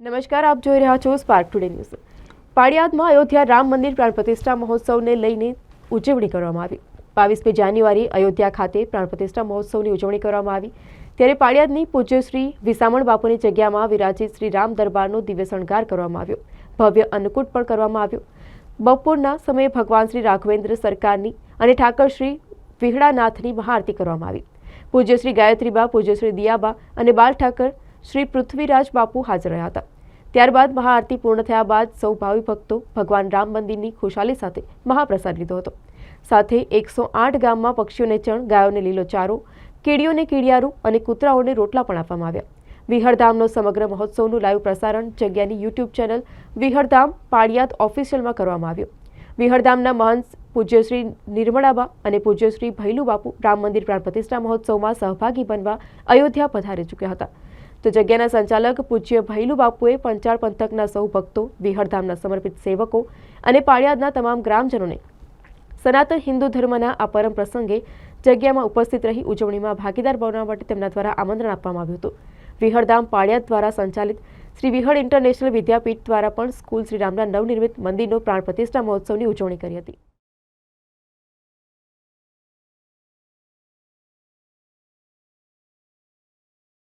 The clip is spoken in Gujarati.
નમસ્કાર, આપ જોઈ રહ્યા છો સ્પાર્ક ટુડે ન્યૂઝ પાળિયાદમાં અયોધ્યા રામ મંદિર પ્રાણ પ્રતિષ્ઠા મહોત્સવને લઈને ઉજવણી કરવામાં આવી. બાવીસમી જાન્યુઆરી અયોધ્યા ખાતે પ્રાણ પ્રતિષ્ઠા મહોત્સવની ઉજવણી કરવામાં આવી. ત્યારે પાળિયાદની પૂજ્ય શ્રી વિસામણ બાપુની જગ્યામાં વિરાજિત શ્રી રામ દરબારનો દિવ્ય શણગાર કરવામાં આવ્યો. ભવ્ય અન્નકૂટ પણ કરવામાં આવ્યો. બપોરના સમયે ભગવાન શ્રી રાઘવેન્દ્ર સરકારની અને ઠાકર શ્રી વિહળાનાથની મહાઆરતી કરવામાં આવી. પૂજ્યશ્રી ગાયત્રીબા પૂજ્યશ્રી દિયાબા અને બાલ ઠાકર શ્રી પૃથ્વીરાજ બાપુ હાજર રહ્યા હતા. ત્યારબાદ મહાઆરતી પૂર્ણ થયા બાદ સૌ ભાવિ ભક્તો ભગવાન રામ મંદિરની ખુશાલી સાથે મહાપ્રસાદ લીધો હતો. સાથે એકસો આઠ ગામમાં પક્ષીઓને ચણ, ગાયોને લીલો ચારો કીડીઓને કીડિયારું અને કૂતરાઓને રોટલા પણ આપવામાં આવ્યા. વિહરધામનો સમગ્ર મહોત્સવનું લાઈવ પ્રસારણ જગ્યાની યુટ્યુબ ચેનલ વિહરધામ પાળિયાદ ઓફિશિયલમાં કરવામાં આવ્યું. વિહરધામના મહંત પૂજ્યશ્રી નિર્મળાબા અને પૂજ્યશ્રી ભૈલુ બાપુ રામ મંદિર પ્રાણ પ્રતિષ્ઠા મહોત્સવમાં સહભાગી બનવા અયોધ્યા પધારી ચૂક્યા હતા. તો જગ્યાના સંચાલક પૂજ્ય ભૈલુ બાપુએ પંચાળ પંથકના સૌ ભક્તો વિહરધામના સમર્પિત સેવકો અને પાળિયાદના તમામ ગ્રામજનોને સનાતન હિન્દુ ધર્મના આ પરમ પ્રસંગે જગ્યામાં ઉપસ્થિત રહી ઉજવણીમાં ભાગીદાર બનવા માટે તેમના દ્વારા આમંત્રણ આપવામાં આવ્યું હતું. વિહરધામ પાળિયાદ દ્વારા સંચાલિત શ્રી વિહળ ઇન્ટરનેશનલ વિદ્યાપીઠ દ્વારા પણ સ્કૂલ શ્રી રામના નવનિર્મિત મંદિરનો પ્રાણ પ્રતિષ્ઠા મહોત્સવની ઉજવણી કરી હતી.